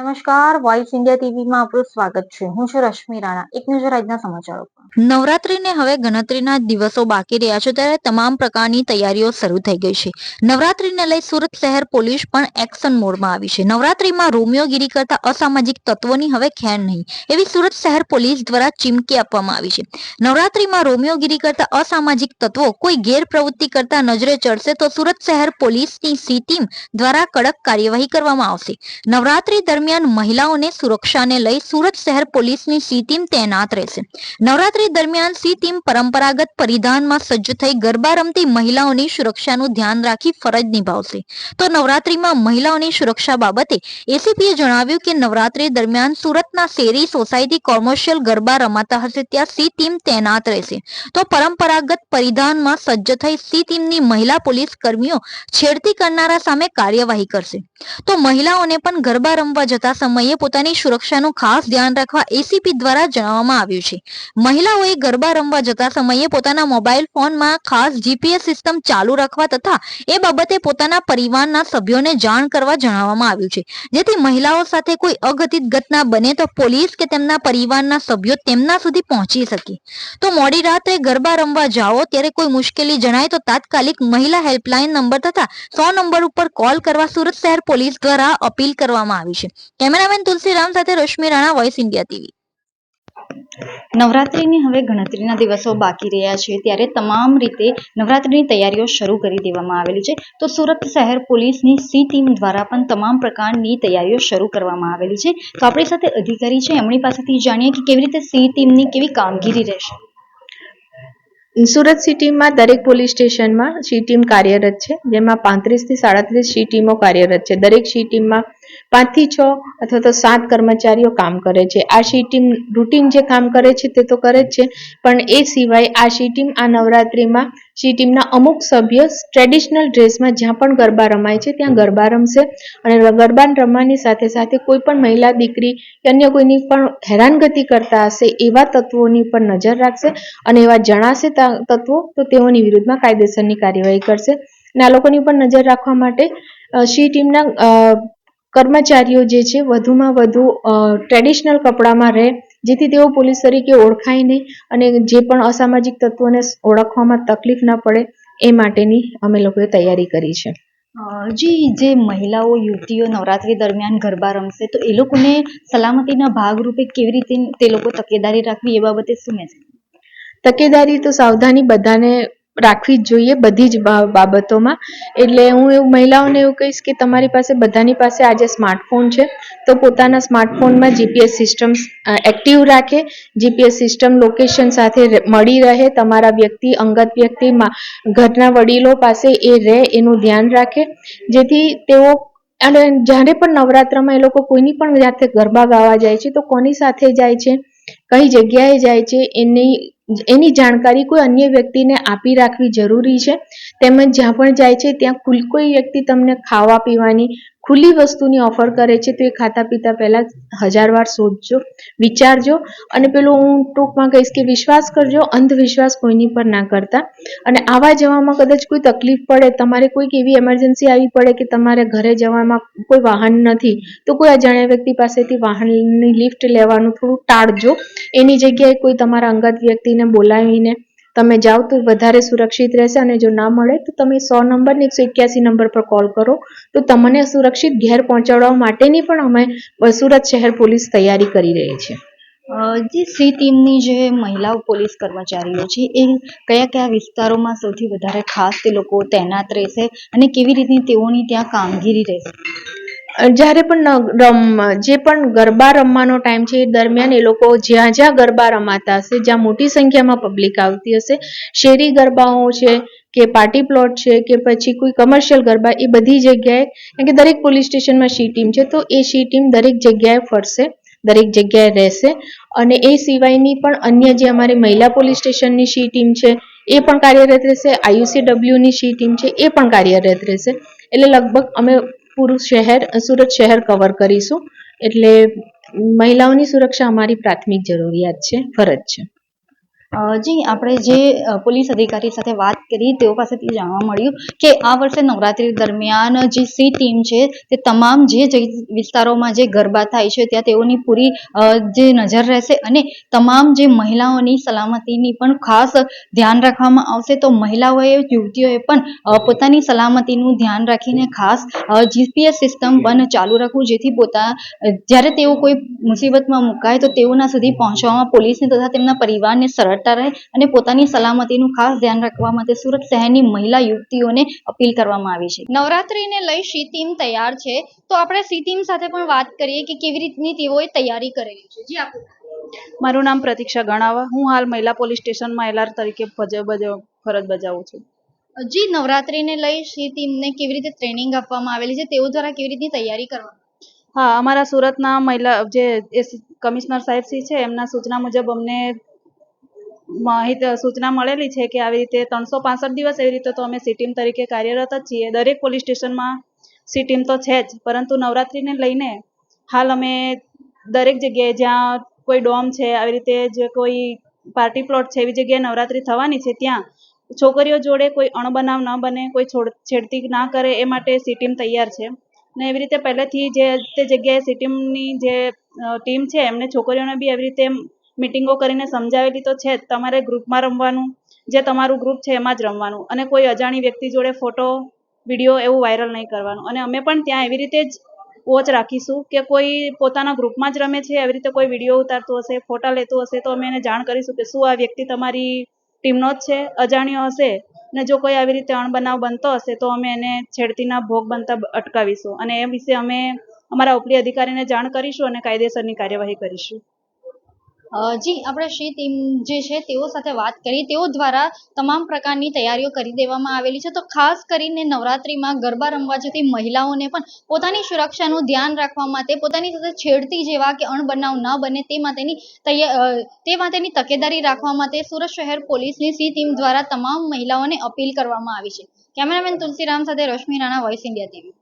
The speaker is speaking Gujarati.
નમસ્કાર વોઇસ ઇન્ડિયા ટીવીમાં આપનું સ્વાગત છે. હું છું રશ્મિ રાણા. એક નજર આજના સમાચારો નવરાત્રીને હવે ગણતરીના દિવસો બાકી રહ્યા છે ત્યારે તમામ પ્રકારની તૈયારીઓ શરૂ થઈ ગઈ છે. નવરાત્રીને લઈ સુરત શહેર પોલીસ પણ એક્શન મોડમાં આવી છે. નવરાત્રીમાં રોમિયોગીરી કરતા અસામાજિક તત્વોની હવે ખેર નહીં. એવી સુરત શહેર પોલીસ દ્વારા ચીમકી આપવામાં આવી છે. નવરાત્રીમાં રોમિયોગીરી કરતા અસામાજિક તત્વો કોઈ ગેરપ્રવૃત્તિ કરતા નજરે ચડશે તો સુરત શહેર પોલીસની સી ટીમ દ્વારા કડક કાર્યવાહી કરવામાં આવશે. નવરાત્રી દરમિયાન મહિલાઓને સુરક્ષાને લઈ સુરત શહેર પોલીસની સી ટીમ તૈનાત રહેશે. નવરાત્રી દરમિયાન સી ટીમ પરંપરાગત પરિધાનમાં સજ્જ થઈ ગરબા રમતી મહિલાઓની સુરક્ષાનું ધ્યાન રાખી ફરજ નિભાવશે. તો નવરાત્રીમાં મહિલાઓની સુરક્ષા બાબતે એસીપીએ જણાવ્યું કે નવરાત્રી દરમિયાન સુરતના શેરી સોસાયટી કોમર્શિયલ ગરબા રમાતા હશે ત્યાં સી ટીમ તૈનાત રહેશે. તો પરંપરાગત પરિધાનમાં સજ્જ થઈ સી ટીમની મહિલા પોલીસ કર્મીઓ છેડતી કરનારા સામે કાર્યવાહી કરશે. તો મહિલાઓને પણ ગરબા રમવા જતા સમયે પોતાની સુરક્ષાનું ખાસ ધ્યાન રાખવા એસીપી દ્વારા જણાવવામાં આવ્યું છે. મહિલાઓએ ગરબા રમવા જતા સમયે પોતાના મોબાઈલ ફોનમાં ખાસ જીપીએસ સિસ્ટમ ચાલુ રાખવા તથા એ બાબતે પોતાના પરિવારના સભ્યોને જાણ કરવા જણાવવામાં આવ્યું છે. જેથી મહિલાઓ સાથે કોઈ અઘટિત ઘટના બને તો પોલીસ કે તેમના પરિવારના સભ્યો તેમના સુધી પહોંચી શકે. તો મોડી રાત્રે ગરબા રમવા જાઓ ત્યારે કોઈ મુશ્કેલી જણાય તો તાત્કાલિક મહિલા હેલ્પલાઇન નંબર તથા સો નંબર ઉપર કોલ કરવા સુરત શહેર પોલીસ દ્વારા અપીલ કરવામાં આવી છે. કેમેરામેન તુલસીરામ સાથે Rashmi Rana voice India TV નવરાત્રિની હવે ગણતરીના દિવસો બાકી રહ્યા છે, ત્યારે તમામ રીતે નવરાત્રિની તૈયારીઓ શરૂ કરી દેવામાં આવેલી છે. તો સુરત શહેર પોલીસની સી ટીમ દ્વારા પણ તમામ પ્રકારની તૈયારીઓ શરૂ કરવામાં આવેલી છે. તો આપણી સાથે અધિકારી છે, એમની પાસેથી જાણીએ કે કેવી રીતે સી ટીમની કેવી કામગીરી રહેશે. સુરત સિટીમાં દરેક પોલીસ સ્ટેશનમાં સી ટીમ કાર્યરત છે, જેમાં પાંત્રીસથી સાડત્રીસ સી ટીમો કાર્યરત છે. દરેક સી ટીમમાં પાંચથી છ અથવા તો સાત કર્મચારીઓ કામ કરે છે. આ સી ટીમ રૂટીન જે કામ કરે છે તે તો કરે જ છે. પણ એ સિવાય આ સી ટીમ આ નવરાત્રિમાં સી ટીમના અમુક સભ્ય ટ્રેડિશનલ ડ્રેસમાં જ્યાં પણ ગરબા રમાય છે ત્યાં ગરબા રમશે. અને ગરબા રમવાની સાથે સાથે કોઈ પણ મહિલા, દીકરી કે અન્ય કોઈની પણ હેરાનગતિ કરતા હશે એવા તત્વોની પર નજર રાખશે અને એવા જણાશે તત્વો તો તેઓની વિરુદ્ધમાં કાયદેસરની કાર્યવાહી કરશે. અને આ લોકોની પણ નજર રાખવા માટે શી ટીમના કર્મચારીઓ જે છે વધુમાં વધુ ટ્રેડિશનલ કપડામાં રહે જેથી તેઓ પોલીસ તરીકે ઓળખાય નહીં અને જે પણ અસામાજિક તત્વોને ઓળખવામાં તકલીફ ન પડે એ માટેની અમે લોકોએ તૈયારી કરી છે. હજી જી જે મહિલાઓ યુવતીઓ નવરાત્રી દરમિયાન ગરબા રમશે તો એ લોકોને સલામતીના ભાગરૂપે કેવી રીતે તે લોકો તકેદારી રાખવી એ બાબતે શું મેસેજ તકેદારી તો સાવધાની બધાને રાખવી જ જોઈએ બધી જ બાબતોમાં. એટલે હું એવું મહિલાઓને એવું કહીશ કે તમારી પાસે, બધાની પાસે આજે સ્માર્ટફોન છે. તો પોતાના સ્માર્ટફોનમાં જીપીએસ સિસ્ટમ એક્ટિવ રાખે. જીપીએસ સિસ્ટમ લોકેશન સાથે મળી રહે. તમારા વ્યક્તિ, અંગત વ્યક્તિમાં ઘરના વડીલો પાસે એ રહે, એનું ધ્યાન રાખે. જેથી તેઓ, અને જ્યારે પણ નવરાત્રમાં એ લોકો કોઈની પણ જાતે ગરબા ગાવા જાય છે, તો કોની સાથે જાય છે? કઈ જગ્યાએ જાય છે, એની એની જાણકારી કોઈ અન્ય વ્યક્તિને આપી રાખવી જરૂરી છે? તેમજ જ્યાં પણ જાય છે, ત્યાં કોઈ વ્યક્તિ તમને ખાવા પીવાની ખુલ્લી વસ્તુની ઓફર કરે છે, તો એ ખાતા પીતા પહેલાં હજાર વાર સોચજો વિચારજો અને પેલું હું ટૂંકમાં કહીશ કે વિશ્વાસ કરજો, અંધવિશ્વાસ કોઈની પર ના કરતા. અને આવા જવામાં કદાચ કોઈ તકલીફ પડે, તમારે કોઈક એવી એમરજન્સી આવી પડે કે તમારે ઘરે જવામાં કોઈ વાહન નથી, તો કોઈ અજાણ્યા વ્યક્તિ પાસેથી વાહનની લિફ્ટ લેવાનું થોડું ટાળજો. એની જગ્યાએ કોઈ તમારા અંગત વ્યક્તિને બોલાવીને તમે જાઓ તો વધારે સુરક્ષિત રહેશે અને જો ના મળે તો તમે સો નંબર ને એકસો એક્યાસી નંબર પર કોલ કરો. તો તમને સુરક્ષિત ઘેર પહોંચાડવા માટેની પણ અમે સુરત શહેર પોલીસ તૈયારી કરી રહી છે. જે સી ટીમની જે મહિલાઓ પોલીસ કર્મચારીઓ છે, એ કયા કયા વિસ્તારોમાં સૌથી વધારે ખાસ તે લોકો તૈનાત રહેશે અને કેવી રીતની તેઓની ત્યાં કામગીરી રહેશે? જ્યારે પણ રમ, જે પણ ગરબા રમવાનો ટાઈમ છે એ દરમિયાન એ લોકો જ્યાં જ્યાં ગરબા રમાતા હશે, જ્યાં મોટી સંખ્યામાં પબ્લિક આવતી હશે, શેરી ગરબાઓ છે કે પાર્ટી પ્લોટ છે કે પછી કોઈ કમર્શિયલ ગરબા, એ બધી જગ્યાએ, કારણ કે દરેક પોલીસ સ્ટેશનમાં સી ટીમ છે, તો એ સી ટીમ દરેક જગ્યાએ ફરશે, દરેક જગ્યાએ રહેશે અને એ સિવાયની પણ અન્ય જે અમારી મહિલા પોલીસ સ્ટેશનની સી ટીમ છે, એ પણ કાર્યરત રહેશે આયુસીડબ્લ્યુની સી ટીમ છે, એ પણ કાર્યરત રહેશે. એટલે લગભગ અમે પૂરું શહેર, સુરત શહેર કવર કરીશું. એટલે મહિલાઓની સુરક્ષા અમારી પ્રાથમિક જરૂરિયાત છે, ફરજ છે. જી, આપણે જે પોલીસ અધિકારી સાથે વાત કરી, તેઓ પાસેથી જાણવા મળ્યું કે આ વર્ષે નવરાત્રી દરમિયાન જે સી ટીમ છે, તે તમામ જે વિસ્તારોમાં જે ગરબા થાય છે, ત્યાં તેઓની પૂરી જે નજર રહેશે અને તમામ જે મહિલાઓની સલામતીની પણ ખાસ ધ્યાન રાખવામાં આવશે. તો મહિલાઓએ, યુવતીઓએ પણ પોતાની સલામતીનું ધ્યાન રાખીને ખાસ જીપીએસ સિસ્ટમ પણ ચાલુ રાખવું, જેથી પોતા, જ્યારે તેઓ કોઈ મુસીબતમાં મુકાય, તો તેઓના સુધી પહોંચવામાં પોલીસને તથા તેમના પરિવારને સરળતા રહે અને પોતાની સલામતીનું ખાસ ધ્યાન રાખવા માટે સુરત શહેરની મહિલા યુવતીઓને અપીલ કરવામાં આવી છે. નવરાત્રીને લઈ સી ટીમ તૈયાર છે. તો આપણે સી ટીમ સાથે પણ વાત કરીએ કે કેવી રીતની તેઓએ તૈયારી કરેલી છે. જી આપો મારું નામ પ્રતીક્ષા ગણાવા. હું હાલ મહિલા પોલીસ સ્ટેશનમાં એલઆર તરીકે ફરજ બજાવું છું. જી નવરાત્રીને લઈ સી ટીમને કેવી રીતે ટ્રેનિંગ આપવામાં આવેલી છે? તેઓ દ્વારા કેવી રીતની તૈયારી કરવામાં હા અમારા સુરતના મહિલા જે કમિશનર સાહેબ શ્રી છે એમના સૂચના મુજબ અમને માહિતી, સૂચના મળેલી છે કે આવી રીતે ત્રણસો પાંસઠ દિવસ એવી રીતે તો અમે સી ટીમ તરીકે કાર્યરત જ છીએ. દરેક પોલીસ સ્ટેશનમાં સી ટીમ તો છે જ, પરંતુ નવરાત્રિને લઈને હાલ અમે દરેક જગ્યાએ જ્યાં કોઈ ડોમ છે, આવી રીતે જે કોઈ પાર્ટી પ્લોટ છે, એવી જગ્યાએ નવરાત્રિ થવાની છે, ત્યાં છોકરીઓ જોડે કોઈ અણબનાવ ન બને, કોઈ છોડ, છેડતી ના કરે એ માટે સી ટીમ તૈયાર છે. ને એવી રીતે પહેલેથી જે તે જગ્યાએ સી ટીમની જે ટીમ છે, એમને છોકરીઓને બી એવી રીતે મિટિંગો કરીને સમજાવેલી તો છે જ. તમારે ગ્રુપમાં રમવાનું, જે તમારું ગ્રુપ છે એમાં જ રમવાનું. અને કોઈ અજાણી વ્યક્તિ જોડે ફોટો, વીડિયો એવું વાયરલ નહીં કરવાનું. અને અમે પણ ત્યાં એવી રીતે જ વોચ રાખીશું કે કોઈ પોતાના ગ્રુપમાં જ રમે છે, એવી રીતે કોઈ વીડિયો ઉતારતું હશે, ફોટા લેતું હશે, તો અમે એને જાણ કરીશું કે શું આ વ્યક્તિ તમારી ટીમનો જ છે, અજાણ્યો હશે. ને જો કોઈ આવી રીતે અણબનાવ બનતો હશે, તો અમે એને છેડતીના ભોગ બનતા અટકાવીશું. અને એ વિશે અમે અમારા ઉપલી અધિકારીને જાણ કરીશું અને કાયદેસરની કાર્યવાહી કરીશું. જી, આપણે શ્રી ટીમ જે છે, તેઓ સાથે વાત કરી. તેઓ દ્વારા તમામ પ્રકારની તૈયારીઓ કરી દેવામાં આવેલી છે. તો ખાસ કરીને નવરાત્રીમાં ગરબા રમવા જતી મહિલાઓને પણ પોતાની સુરક્ષાનું ધ્યાન રાખવા માટે, પોતાની સાથે છેડતી જેવા કે અણબનાવ ન બને તે માટેની તે માટેની તકેદારી રાખવા માટે સુરત શહેર પોલીસની સી ટીમ દ્વારા તમામ મહિલાઓને અપીલ કરવામાં આવી છે. કેમેરામેન તુલસીરામ સાથે Rashmi Rana voice India TV